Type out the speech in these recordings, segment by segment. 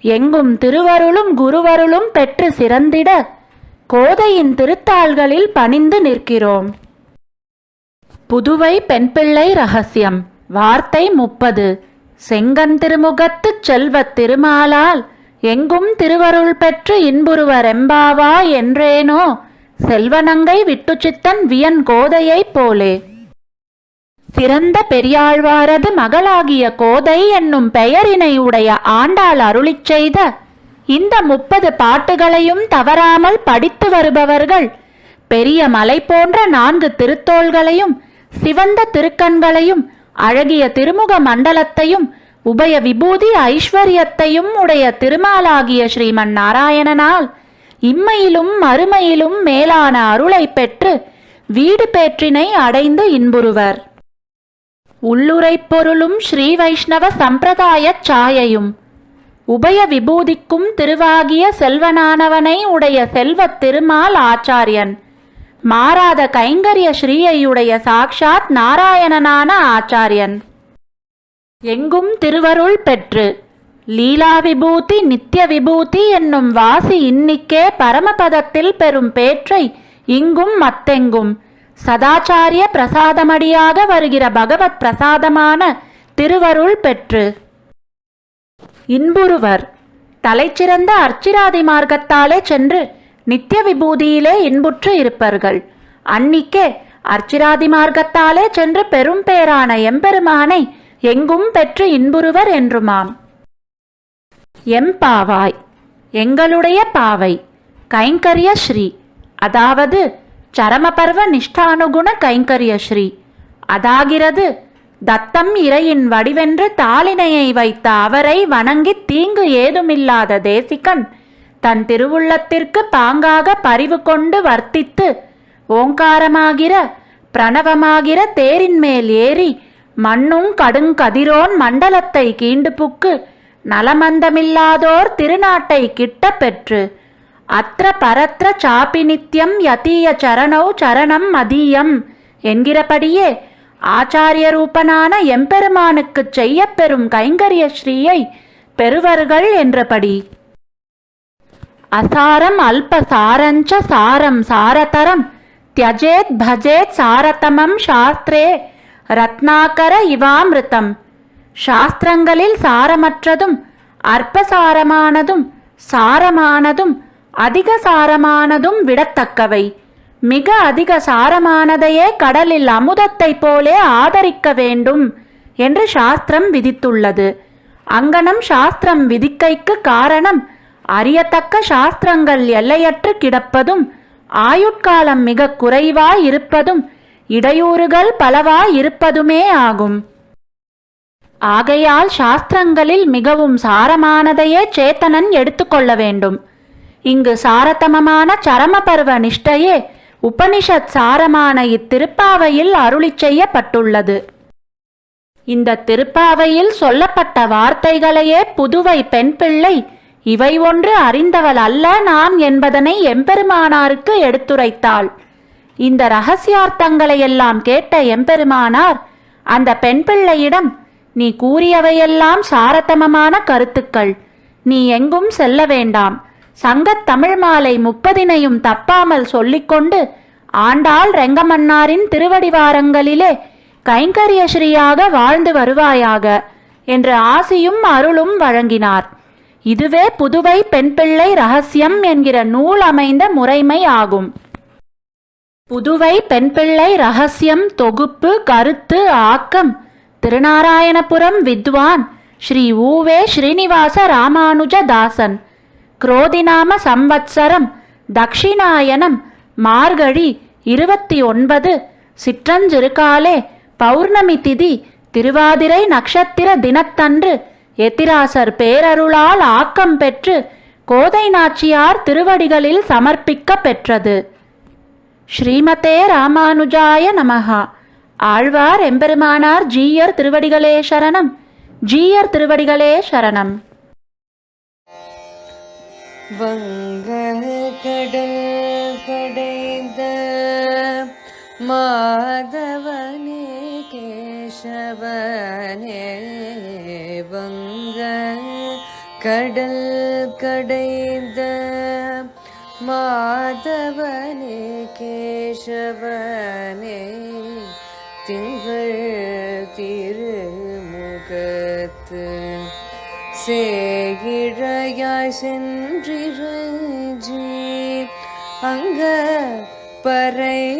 எங்கும் திருவருளும் குருவருளும் பெற்று சிறந்திட கோதையின் திருத்தாள்களில் பணிந்து நிற்கிறோம். புதுவை பெண்பிள்ளை ரகசியம் வார்த்தை முப்பது. செங்கன் திருமுகத்துச் செல்வத் திருமாலால் எங்கும் திருவருள் பெற்று இன்புருவர் எம்பாவா என்றேனோ செல்வனங்கை விட்டுச்சித்தன் வியன் கோதையைப் போலே. சிறந்த பெரியாழ்வாரது மகளாகிய கோதை என்னும் பெயரினை உடைய ஆண்டாள் அருளிச் செய்த இந்த முப்பது பாட்டுகளையும் தவறாமல் படித்து வருபவர்கள் பெரிய மலை போன்ற நான்கு திருத்தோள்களையும் சிவந்த திருக்கண்களையும் அழகிய திருமுக மண்டலத்தையும் உபய விபூதி ஐஸ்வர்யத்தையும் உடைய திருமாலாகிய ஸ்ரீமன் நாராயணனால் இம்மையிலும் மறுமையிலும் மேலான அருளை பெற்று வீடு பேற்றினை அடைந்து இன்புறுவர். உள்ளுரை பொருளும் ஸ்ரீ வைஷ்ணவ சம்பிரதாயச் சாயையும். உபய விபூதிக்கும் திருவாகிய செல்வனானவனை உடைய செல்வத் திருமால் ஆச்சாரியன். மாறாத கைங்கரிய ஸ்ரீயையுடைய சாக்ஷாத் நாராயணனான ஆச்சாரியன். எங்கும் திருவருள் பெற்று லீலா விபூதி நித்திய விபூதி என்னும் வாசி இன்னிக்கே பரமபதத்தில் பெறும் பேற்றை இங்கும் மத்தெங்கும். சதாச்சாரிய பிரசாதமடியாக வருகிற பகவத் பிரசாதமான திருவருள் பெற்று. இன்புறுவர் தலைச்சிறந்த அர்ச்சிராதி மார்க்கத்தாலே சென்று நித்திய விபூதியிலே இன்புற்று இருப்பர்கள். அன்னிக்கே அர்ச்சிராதி மார்க்கத்தாலே சென்று பெரும் பேரான எம்பெருமானை எங்கும் பெற்று இன்புறுவர் என்றுமாம். எம்பாவாய் எங்களுடைய பாவை கைங்கரிய ஸ்ரீ அதாவது சரமபர்வ நிஷ்டானுகுண கைங்கரிய ஸ்ரீ அதாகிறது தத்தம் இறையின் வடிவென்று தாளினையை வைத்த அவரை வணங்கி தீங்கு ஏதுமில்லாத தேசிகன் தன் திருவுள்ளத்திற்கு பாங்காக பரிவு கொண்டு வர்த்தித்து ஓங்காரமாகிற பிரணவமாகிற தேரின் மேல் ஏறி மண்ணும் கடுங்கதிரோன் மண்டலத்தை கீண்டு புக்கு நலமந்தமில்லாதோர் திருநாட்டை கிட்ட பெற்று அத்திர பரத்திர சாப்பி நித்யம் யதீய சரணௌ சரணம் மதியம் என்கிறபடியே ஆச்சாரிய ரூபனான எம்பெருமானுக்குச் செய்யப்பெறும் கைங்கரிய ஸ்ரீயை பெறுவர்கள் என்றபடி. அசாரம் அல்ப சாரஞ்ச சாரம் சாரதரம் தியஜேத் பஜேத் சாரதமம் சாஸ்திரே ரத்னாகர இவாமிருத்தம். சாஸ்திரங்களில் சாரமற்றதும் அற்பசாரமானதும் சாரமானதும் அதிக சாரமானதும் விடத்தக்கவை. மிக அதிக சாரமானதையே கடலில் அமுதத்தைப் போலே ஆதரிக்க வேண்டும் என்று சாஸ்திரம் விதித்துள்ளது. அங்கனம் சாஸ்திரம் விதிக்கைக்கு காரணம் அறியத்தக்க சாஸ்திரங்கள் எல்லையற்று கிடப்பதும் ஆயுட்காலம் மிக குறைவாய் இருப்பதும் இடையூறுகள் பலவாய் இருப்பதுமே ஆகும். ஆகையால் சாஸ்திரங்களில் மிகவும் சாரமானதையே சேத்தனன் எடுத்துக்கொள்ள வேண்டும். இங்கு சாரதமமான சரமபர்வ நிஷ்டையே உபனிஷத் சாரமான இத்திருப்பாவையில் அருளிச் செய்யப்பட்டுள்ளது. இந்த திருப்பாவையில் சொல்லப்பட்ட வார்த்தைகளையே புதுவை பெண் பிள்ளை இவை ஒன்று அறிந்தவள் அல்ல நாம் என்பதனை எம்பெருமானாருக்கு எடுத்துரைத்தாள். இந்த ரகசியார்த்தங்களையெல்லாம் கேட்ட எம்பெருமானார் அந்த பெண் பிள்ளையிடம் நீ கூறியவையெல்லாம் சாரதமமான கருத்துக்கள் நீ எங்கும் செல்ல வேண்டாம் சங்கத் தமிழ் மாலை முப்பதினையும் தப்பாமல் சொல்லிக்கொண்டு ஆண்டாள் ரெங்கமன்னாரின் திருவடிவாரங்களிலே கைங்கரிய ஸ்ரீயாக வாழ்ந்து வருவாயாக என்று ஆசியும் அருளும் வழங்கினார். இதுவே புதுவை பெண் பிள்ளை ரகசியம் என்கிற நூல் அமைந்த முறைமை ஆகும். புதுவை பெண் பிள்ளை ரகசியம் தொகுப்பு கருத்து ஆக்கம் திருநாராயணபுரம் வித்வான் ஸ்ரீ ஊவே ஸ்ரீனிவாச ராமானுஜதாசன் குரோதிநாம சம்வத்சரம் தக்ஷிணாயனம் மார்கழி இருபத்தி ஒன்பது சிற்றஞ்சிறுகாலே பௌர்ணமி திதி திருவாதிரை நட்சத்திர தினத்தன்று எத்திராசர் பேரருளால் ஆக்கம் பெற்று கோதை நாச்சியார் திருவடிகளில் சமர்ப்பிக்க பெற்றது. ஸ்ரீமதே ராமானுஜாய நமஹா. ஆழ்வார் எம்பெருமானார் ஜீயர் திருவடிகளே சரணம். ஜீயர் திருவடிகளே சரணம். வங்க கடல் கடைந்த மாதவனே கேசவனே வங்க கடல் கடைந்த மாதவனே கேசவனே திங்கள் திருமுகத்து சேகிழையாய் சென்றிரஞ்சி அங்க பறை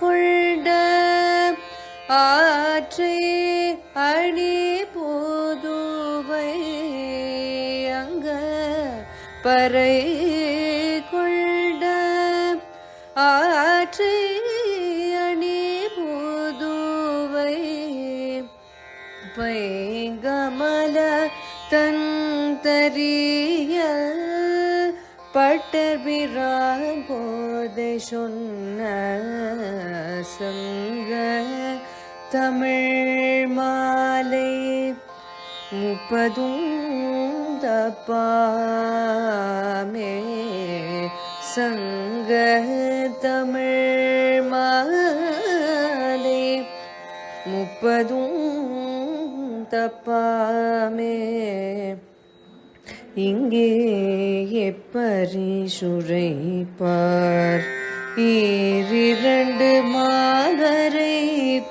கொண்ட ஆற்றை அடி போதுவை. அங்க பறை கொண்ட ஆற்றை அணி போதுவை. பைங்கமல தன் தரீ பட்டர்பிரான் போதை சொன்ன சங்க தமிழ் மாலை முப்பதும் தப்பாமே. சங்க தமிழ் மாலை முப்பதும் தப்பாமே. இங்கே எப்பரி சுரைப்பார் ஈரிரண்டு மாதரை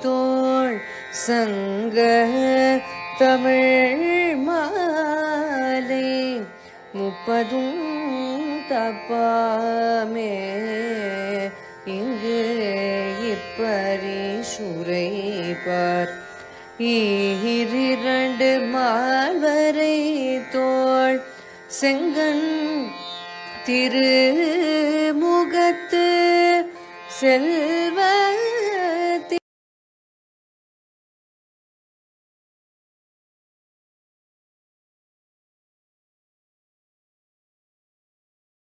தோள் சங்க தமிழ் மாலை முப்பதும் தப்பாமே. இங்கு இப்பரி சுரைப்பார் ஈரிரண்டு செங்கன் திருமுகத்து செல்வ